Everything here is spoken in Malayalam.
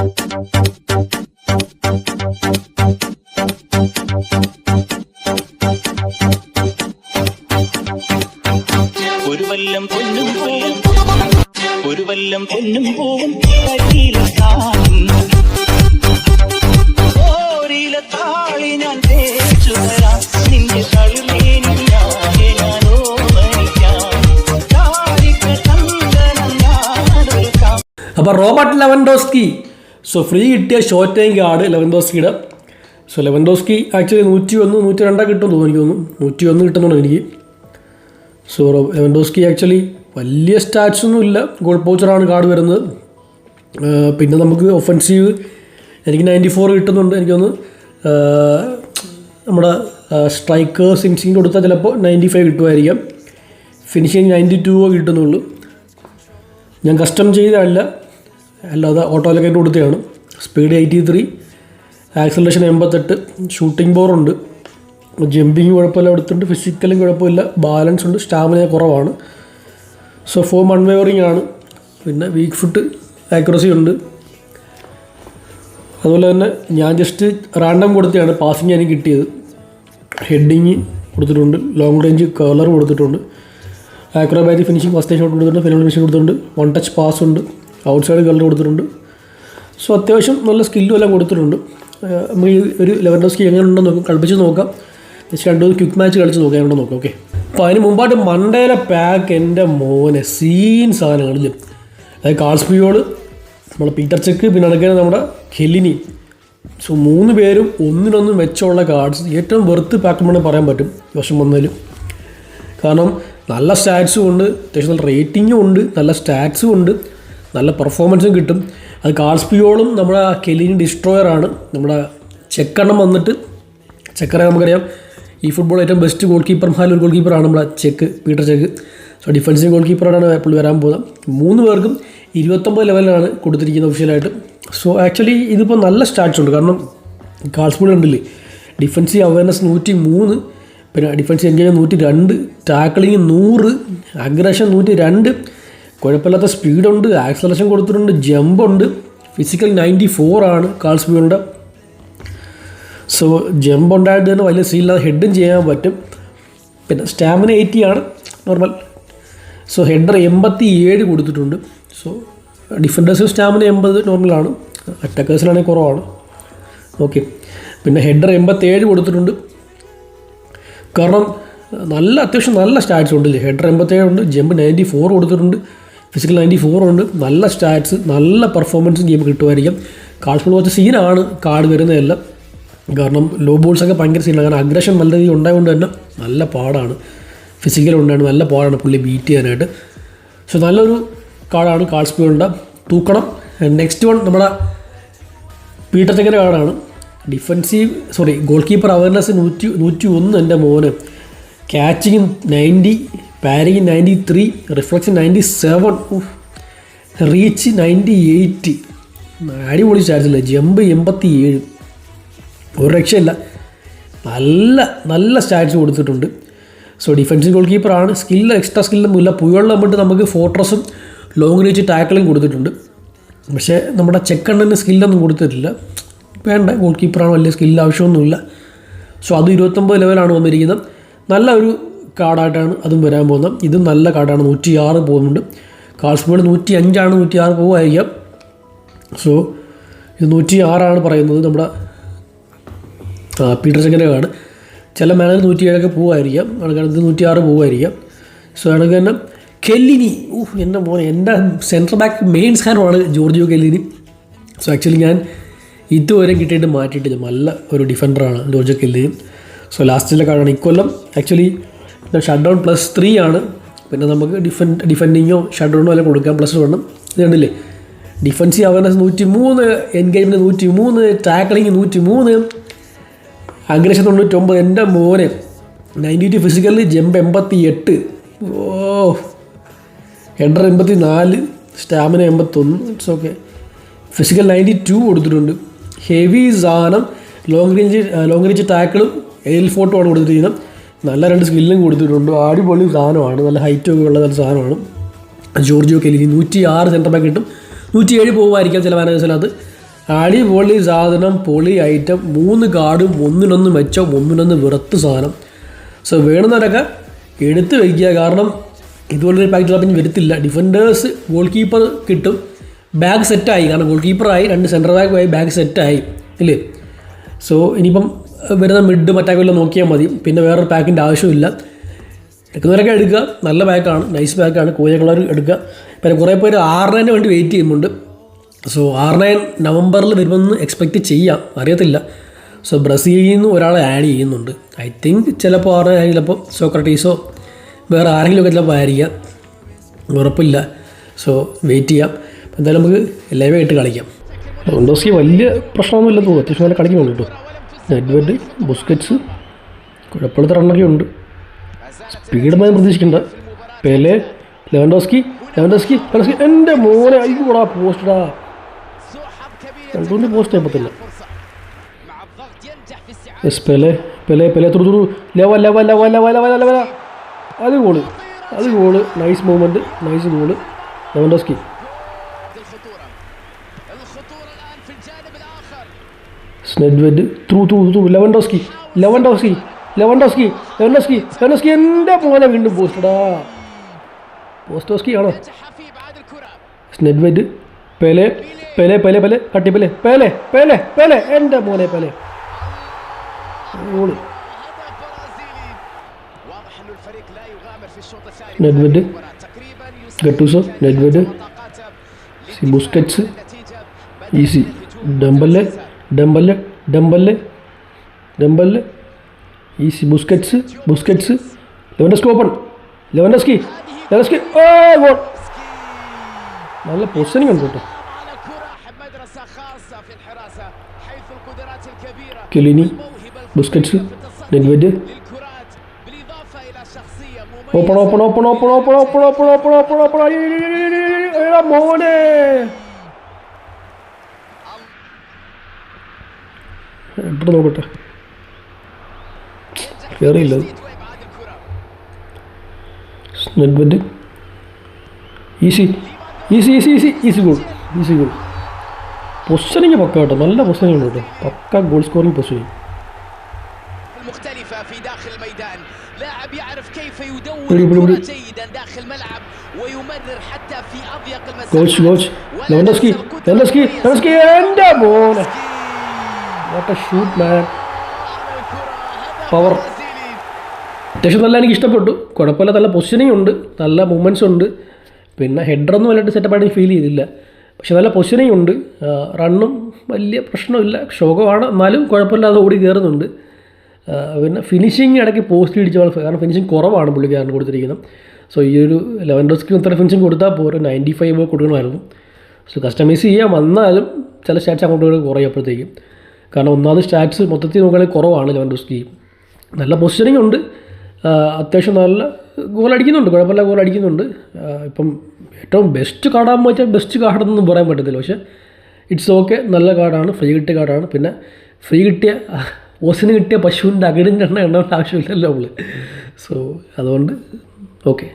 ഒരു വല്ലം പൊന്നും പൂവും. ഒരു വല്ലം പൊന്നും പൂവും. ഓരില താളി ഞാൻ തേച്ചു തരാം. നിന്റെ ചന്ദനം അപ്പോൾ റോബർട്ട് ലെവൻഡോസ്കി സോ ഫ്രീ കിട്ടിയ ഷോർട്ട് ടൈം കാർഡ് ലെവൻഡോസ്കിയുടെ സോ ലെവൻഡോസ്കി ആക്ച്വലി നൂറ്റി ഒന്ന് നൂറ്റി രണ്ടാ കിട്ടുമെന്ന് തോന്നുന്നു എനിക്ക് തോന്നുന്നു. നൂറ്റി ഒന്ന് കിട്ടുന്നുണ്ട് എനിക്ക്. സോ ലെവൻഡോസ്കി ആക്ച്വലി വലിയ സ്റ്റാറ്റ്സ് ഒന്നും ഇല്ല. ഗോൾ പോച്ചറാണ് കാർഡ് വരുന്നത്. പിന്നെ നമുക്ക് ഒഫൻസീവ് എനിക്ക് നയന്റി ഫോർ കിട്ടുന്നുണ്ട് എനിക്കൊന്ന് നമ്മുടെ സ്ട്രൈക്കേഴ്സ് ഇൻസിങ് കൊടുത്താൽ ചിലപ്പോൾ നയന്റി ഫൈവ് കിട്ടുമായിരിക്കാം. ഫിനിഷിങ് നയന്റി ടു കിട്ടുന്നുള്ളൂ. ഞാൻ കസ്റ്റം ചെയ്തതല്ല. അല്ലാതെ ഓട്ടോയിലൊക്കെ കൊടുത്തതാണ് സ്പീഡ് എയ്റ്റി ത്രീ ആക്സലേഷൻ എൺപത്തെട്ട് ഷൂട്ടിംഗ് ബോറുണ്ട് ജമ്പിങ് കുഴപ്പമില്ല എടുത്തിട്ടുണ്ട്. ഫിസിക്കലും കുഴപ്പമില്ല ബാലൻസ് ഉണ്ട് സ്റ്റാമിന കുറവാണ്. സോ ഫോം അൺവേവറിങ് ആണ്. പിന്നെ വീക്ക് ഫുട്ട് ആക്യുറസി ഉണ്ട്. അതുപോലെ തന്നെ ഞാൻ ജസ്റ്റ് റാൻഡം കൊടുത്തതാണ് പാസിങ് എനിക്ക് കിട്ടിയത്. ഹെഡിങ് കൊടുത്തിട്ടുണ്ട് ലോങ് റേഞ്ച് കളർ കൊടുത്തിട്ടുണ്ട്. ആക്രോബാറ്റിക് ഫിനിഷിംഗ് ഫസ്റ്റ് ഷോട്ട് കൊടുത്തിട്ടുണ്ട് ഫിനിമൽ ഫിനിഷിംഗ് കൊടുത്തിട്ടുണ്ട്. വൺ ടച്ച് പാസ് ഉണ്ട്. ഔട്ട് സൈഡ് കളർ കൊടുത്തിട്ടുണ്ട്. സോ അത്യാവശ്യം നല്ല സ്കില്ലും എല്ലാം കൊടുത്തിട്ടുണ്ട്. നമുക്ക് ഒരു ലെവൻ ഡോസ്കി എങ്ങനെ ഉണ്ടെന്ന് നോക്കാം കളിപ്പിച്ച് നോക്കാം. ജസ്റ്റ് രണ്ടു ക്വിക്ക് മാച്ച് കളിച്ച് നോക്കാം എങ്ങനെ നോക്കാം ഓക്കെ അപ്പോൾ അതിന് മുമ്പായിട്ട് മണ്ടേലെ പാക്ക് എന്റെ മോനെ സീൻ സാധനങ്ങളിൽ അതായത് കാൾസ്പിയോട് നമ്മുടെ പീറ്റർ ചെക്ക് പിന്നെ അടക്കാൻ നമ്മുടെ ഖെലിനി. സോ മൂന്ന് പേരും ഒന്നിനൊന്നും മെച്ചമുള്ള കാർഡ്സ് ഏറ്റവും വെറുത്ത് പാക്ക് വേണമെങ്കിൽ പറയാൻ പറ്റും വർഷം വന്നാലും കാരണം നല്ല സ്റ്റാറ്റ്സും ഉണ്ട് അത്യാവശ്യം നല്ല റേറ്റിങ്ങും ഉണ്ട് നല്ല സ്റ്റാറ്റ്സും ഉണ്ട്. നല്ല പെർഫോമൻസും കിട്ടും. അത് കാൾസ്പിയോളും നമ്മുടെ കെലിനി ഡിസ്ട്രോയറാണ് നമ്മുടെ ചെക്കെണ്ണം വന്നിട്ട് ചെക്കറെ നമുക്കറിയാം. ഈ ഫുട്ബോൾ ഏറ്റവും ബെസ്റ്റ് ഗോൾ കീപ്പർമാരിൽ ഒരു ഗോൾ കീപ്പറാണ് നമ്മുടെ Cech Petr Cech. So defensive goal കീപ്പറാണ് പുള്ളി വരാൻ പോകുന്നത്. മൂന്ന് പേർക്കും ഇരുപത്തൊമ്പത് ലെവലിലാണ് കൊടുത്തിരിക്കുന്നത് ഒഫീഷ്യലായിട്ട് സോ ആക്ച്വലി ഇതിപ്പോൾ നല്ല സ്റ്റാറ്റ്സ് ഉണ്ട്. കാരണം കാൾസ്പിയോൾ ഉണ്ടല്ലേ ഡിഫൻസീവ് അവയർനെസ് നൂറ്റി മൂന്ന് പിന്നെ ഡിഫൻസ് എൻഗേജ് നൂറ്റി രണ്ട് ടാക്കിളിങ് നൂറ് അഗ്രഷൻ നൂറ്റി രണ്ട് കുഴപ്പമില്ലാത്ത സ്പീഡുണ്ട് ആക്സലേഷൻ കൊടുത്തിട്ടുണ്ട് ജമ്പുണ്ട്. ഫിസിക്കൽ നയന്റി ഫോർ ആണ് കാൾ സ്പീഡിന്റെ സോ ജമ്പ് ഉണ്ടായിട്ട് തന്നെ വലിയ സീനില്ലാതെ ഹെഡും ചെയ്യാൻ പറ്റും. പിന്നെ സ്റ്റാമിന എയ്റ്റി ആണ് നോർമൽ സോ ഹെഡർ എൺപത്തി ഏഴ് കൊടുത്തിട്ടുണ്ട് സോ ഡിഫൻഡേഴ്സ് സ്റ്റാമിന എൺപത് നോർമലാണ് അറ്റാക്കേഴ്സിലാണെങ്കിൽ കുറവാണ്. ഓക്കെ പിന്നെ ഹെഡർ എൺപത്തി ഏഴ് കൊടുത്തിട്ടുണ്ട്. കാരണം നല്ല അത്യാവശ്യം നല്ല സ്റ്റാറ്റ്സ് ഉണ്ട്. ഹെഡർ എൺപത്തേഴ് ഉണ്ട് ജമ്പ് നയന്റി ഫോർ കൊടുത്തിട്ടുണ്ട്. ഫിസിക്കൽ നയന്റി ഫോറുണ്ട് നല്ല സ്റ്റാറ്റ്സ് നല്ല പെർഫോമൻസും ഗെയിം കിട്ടുമായിരിക്കും. കാൾസ്പോൾ കുറച്ച് സീനാണ് കാർഡ് വരുന്നതെല്ലാം. കാരണം ലോ ബോൾസൊക്കെ ഭയങ്കര സീനാണ് കാരണം അഗ്രഷൻ നല്ല രീതിയിൽ ഉണ്ടായതുകൊണ്ട് തന്നെ നല്ല പാടാണ്. ഫിസിക്കൽ ഉണ്ടാണ് നല്ല പാടാണ് പുള്ളി ബീറ്റ് ചെയ്യാനായിട്ട്. സോ നല്ലൊരു കാർഡാണ് കാൾസ്പോളിന്റെ തൂക്കണം നെക്സ്റ്റ് വൺ നമ്മുടെ പീറ്റർ ചെക്കന്റെ കാർഡാണ് defensive sorry goal keeper awareness നൂറ്റി നൂറ്റി ഒന്ന് എന്റെ മോന്. Catching ninety parrying ninety three reflection ninety seven reach ninety eight. അടിപൊളി ചാർജില്ല ജമ്പ് എൺപത്തി ഏഴ് ഒരു രക്ഷയില്ല. നല്ല നല്ല സ്റ്റാറ്റ്സ് കൊടുത്തിട്ടുണ്ട്. സോ ഡിഫൻസീവ് ഗോൾ കീപ്പറാണ് സ്കില്ല് എക്സ്ട്രാ സ്കില്ലൊന്നും ഇല്ല. പുയകളിൽ വന്നിട്ട് നമുക്ക് ഫോർട്രസും ലോങ് റേഞ്ച് ടാക്കിളും കൊടുത്തിട്ടുണ്ട്. പക്ഷേ നമ്മുടെ ചെക്കണ്ണിന് സ്കില്ലൊന്നും കൊടുത്തിട്ടില്ല. വേണ്ട ഗോൾ കീപ്പറാണ് വലിയ സ്കില്ല് ആവശ്യമൊന്നുമില്ല. സോ അത് ഇരുപത്തൊമ്പത് ലെവലാണ് വന്നിരിക്കുന്നത്. നല്ല ഒരു കാർഡായിട്ടാണ് അതും വരാൻ പോകുന്നത്. ഇതും നല്ല കാർഡാണ് നൂറ്റി ആറ് പോകുന്നുണ്ട്. കാൾസ്ബോർഡ് നൂറ്റി അഞ്ചാണ് നൂറ്റി ആറ് പോകുമായിരിക്കാം സോ ഇത് നൂറ്റി ആറാണ് പറയുന്നത് നമ്മുടെ പീറ്റർ ചെക്കന്റെ കാർഡ് ചില മാനേജർ നൂറ്റി ഏഴൊക്കെ പോകുമായിരിക്കാം അടുക്കടുത്ത് നൂറ്റി ആറ് പോകുമായിരിക്കാം സോ അടുക്ക് തന്നെ കെല്ലിനി. ഊഹ് എന്റെ മോനെ എന്റെ സെൻട്രൽ ബാക്ക് മെയിൻ സ്ഥാനമാണ് ജോർജിയോ കെല്ലിനി. സോ ആക്ച്വലി ഞാൻ ഇതുവരെ കിട്ടിയിട്ട് മാറ്റിയിട്ടില്ല. നല്ല ഒരു ഡിഫൻഡറാണ് ജോർജിയോ കെല്ലിനി. സോ ലാസ്റ്റിലെ കാർഡാണ് ഇക്കൊല്ലം. Actually shut down plus three ആണ്. പിന്നെ നമുക്ക് ഡിഫൻ ഡിഫൻഡിങ്ങോ ഷട്ട് ഡൗണോ അല്ലെങ്കിൽ കൊടുക്കാം പ്ലസ് വേണം ഇത് കണ്ടില്ലേ? ഡിഫൻസീവ് അവയർനെസ് നൂറ്റി മൂന്ന് എൻഗേജ്മെന്റ് നൂറ്റി മൂന്ന് ടാക്ലിങ് നൂറ്റി മൂന്ന് അഗ്രഷൻ തൊണ്ണൂറ്റൊമ്പത് എന്റെ മോനെ. നയന്റി ടു ഫിസിക്കലിൽ ജമ്പ് എൺപത്തി എട്ട് ഓ ഹെഡർ എൺപത്തി നാല് സ്റ്റാമിന എൺപത്തൊന്ന്. It's okay physical ninety two കൊടുത്തിട്ടുണ്ട്. ഹെവി സാധനം. ലോങ് റേഞ്ച് ലോങ് റേഞ്ച് ടാക്കിളും എയിൽ ഫോട്ടോ ആണ് കൊടുത്തിരിക്കുന്നത്. നല്ല രണ്ട് സ്കില്ലും കൊടുത്തിട്ടുണ്ട്. അടിപൊളി സാധനമാണ്. നല്ല ഹൈറ്റ് ഒക്കെ ഉള്ള നല്ല സാധനമാണ്. ജോർജിയോ കെലിനി നൂറ്റി ആറ് സെന്റർ ബാക്ക് കിട്ടും. നൂറ്റി ഏഴ് പോകുമായിരിക്കാം ചില മാനേജേഴ്സിനകത്ത് അടിപൊളി സാധനം പൊളി ഐറ്റം മൂന്ന് കാർഡും ഒന്നിനൊന്ന് മെച്ചം ഒന്നിനൊന്ന് വിറത്ത് സാധനം. സോ വേണമെന്നവരൊക്കെ എടുത്ത് വയ്ക്കുക കാരണം ഇതുപോലൊരു പാക്കറ്റ് പിന്നെ വരത്തില്ല. ഡിഫൻഡേഴ്സ് ഗോൾ കീപ്പർ കിട്ടും ബാഗ് സെറ്റായി കാരണം ഗോൾ കീപ്പറായി രണ്ട് സെന്റർ ബാക്ക് ആയി. ബാഗ് സെറ്റായി ഇല്ലേ? സോ ഇനിയിപ്പം വരുന്ന മിഡ് മറ്റാക്കെല്ലാം നോക്കിയാൽ മതി. പിന്നെ വേറൊരു പാക്കിന്റെ ആവശ്യമില്ല. എടുക്കുന്നവരൊക്കെ എടുക്കുക. നല്ല പാക്കാണ് നൈസ് പാക്കാണ് കളർ എടുക്കുക. പിന്നെ കുറേ പേര് ആറിനു വേണ്ടി വെയിറ്റ് ചെയ്യുന്നുണ്ട്. സോ ആറ് നയൻ നവംബറിൽ വരുമെന്ന് എക്സ്പെക്റ്റ് ചെയ്യാം. അറിയത്തില്ല. സോ ബ്രസീലിൽ നിന്ന് ഒരാളെ ആഡ് ചെയ്യുന്നുണ്ട്. ഐ തിങ്ക് ചിലപ്പോൾ ആറ് നയൻ ചിലപ്പോൾ സോക്രട്ടീസോ വേറെ ആരെങ്കിലും ഒക്കെ ചിലപ്പോൾ ആയിരിക്കാം. ഉറപ്പില്ല. സോ വെയിറ്റ് ചെയ്യാം. എന്തായാലും നമുക്ക് ലൈവായിട്ട് കളിക്കാം. റൊണ്ടോസ്കി വലിയ പ്രശ്നമൊന്നുമില്ലെന്ന് തോന്നുന്നു. അത്യാവശ്യം നല്ല കളിക്കുന്നുണ്ട് കേട്ടോ. എഡ്വേർഡ് ബുസ്കറ്റ്സ് കുഴപ്പമില്ലാത്ത റണ്ണൊക്കെ ഉണ്ട്. സ്പീഡ് ഞാൻ പ്രതീക്ഷിക്കേണ്ട. പേലെ ലെവൻഡോസ്കി ലെവൻഡോസ്കി ലെവൻഡോസ്കി എന്റെ മോനെ അയ്യോടാ പോസ്റ്റാ രണ്ടുമൂന്ന് പോസ്റ്റ് ചെയ്യാൻ പറ്റില്ല എസ് പെലെ പെലെ പെലെ തുറു തുറു. ലവ ലവ ലവ ലവ ലവ ലവ അത് ഗോൾ അത് goal nice movement nice goal Lewandowski Nedved. Through through through Lewandowski Lewandowski Lewandowski Lewandowski Lewandowski എന്റെ മോനെ വീണ്ടും പോസ്റ്റടാ പോസ്റ്റോസ്കി ആണോ Nedved Pele Pele Pele Pele കട്ടിപ്പലെ Pele Pele Pele എന്റെ മോനെ Pele. Nedved Gattuso Nedved Busquets easy ഡംബല്ലേ Dembele Dembele Dembele easy Busquets Busquets Lewandowski open Lewandowski Lewandowski oh goal നല്ല പൊസിഷനിങ് ഉണ്ട് കേട്ടോ على كرة مدرسة خاصة في الحراسة حيث القدرات الكبيرة كيليني والموهبة ബുസ്കറ്റ്സ് الفردية في التصدي എവിടെ നോക്കട്ടെ കയറിയില്ല അത്. وإبعاد الكرة നെറ്റ്വെറ്റ് easy easy easy easy easy goal easy goal positioning പക്ക കേട്ടോ നല്ല പൊസിഷനിങ് ഉണ്ട് കേട്ടോ പക്ക goal scoring positioning المختلفة في داخل الميدان لاعب يعرف كيف يدور بلي بلي بلي. الكرة جيدا داخل الملعب ويمرر حتى في أضيق goals المساحات goals ولا Lewandowski ننسى القدرة Lewandowski المميزة. what a shoot man power അത്യാവശ്യം നല്ല എനിക്ക് ഇഷ്ടപ്പെട്ടു കുഴപ്പമില്ല നല്ല പൊസിഷനിങ് ഉണ്ട് നല്ല മൂവ്മെന്റ്സ് ഉണ്ട്. പിന്നെ ഹെഡറൊന്നും വല്ലാണ്ട് സെറ്റപ്പായിട്ട് എനിക്ക് ഫീൽ ചെയ്തില്ല. പക്ഷെ നല്ല പൊസിഷനിങ് ഉണ്ട്. റണ്ണും വലിയ പ്രശ്നമില്ല. ക്ഷോഭമാണ് എന്നാലും കുഴപ്പമില്ലാതെ ഓടി കയറുന്നുണ്ട് പിന്നെ ഫിനിഷിങ് ഇടയ്ക്ക് പോസ്റ്റ് ഇടിച്ച കാരണം ഫിനിഷിങ് കുറവാണ് പുള്ളിക്കാരൻ കൊടുത്തിരിക്കുന്നത്. സോ ഈ ഒരു ലെവൻ ഡോസ്ക്ക് ഇത്ര ഫിനിഷിങ് കൊടുത്താൽ പോരും നയന്റി ഫൈവ് കൊടുക്കണമായിരുന്നു. സോ കസ്റ്റമൈസ് ചെയ്യാൻ വന്നാലും ചില സ്റ്റാറ്റ്സ് അങ്ങോട്ട് കുറയും അപ്പോഴത്തേക്കും. കാരണം ഒന്നാമത് സ്റ്റാറ്റ്സ് മൊത്തത്തിൽ നോക്കുകയാണെങ്കിൽ കുറവാണ് ലെവൻ ഡോസ്കി നല്ല പൊസിഷനിങ് ഉണ്ട്. അത്യാവശ്യം നല്ല ഗോൾ അടിക്കുന്നുണ്ട്. കുഴപ്പമില്ല ഗോൾ അടിക്കുന്നുണ്ട്. ഇപ്പം ഏറ്റവും ബെസ്റ്റ് കാർഡാകുമ്പോൾ വെച്ചാൽ ബെസ്റ്റ് കാർഡെന്നൊന്നും പറയാൻ പറ്റത്തില്ല. പക്ഷേ ഇറ്റ്സ് ഓക്കെ നല്ല കാർഡാണ് ഫ്രീ കിട്ടിയ കാർഡാണ് പിന്നെ ഫ്രീ കിട്ടിയ ഓസിന് കിട്ടിയ പശുവിന്റെ അകിടിന്റെ എണ്ണ എണ്ണേണ്ട ആവശ്യമില്ലല്ലോ നമ്മൾ സോ അതുകൊണ്ട് ഓക്കെ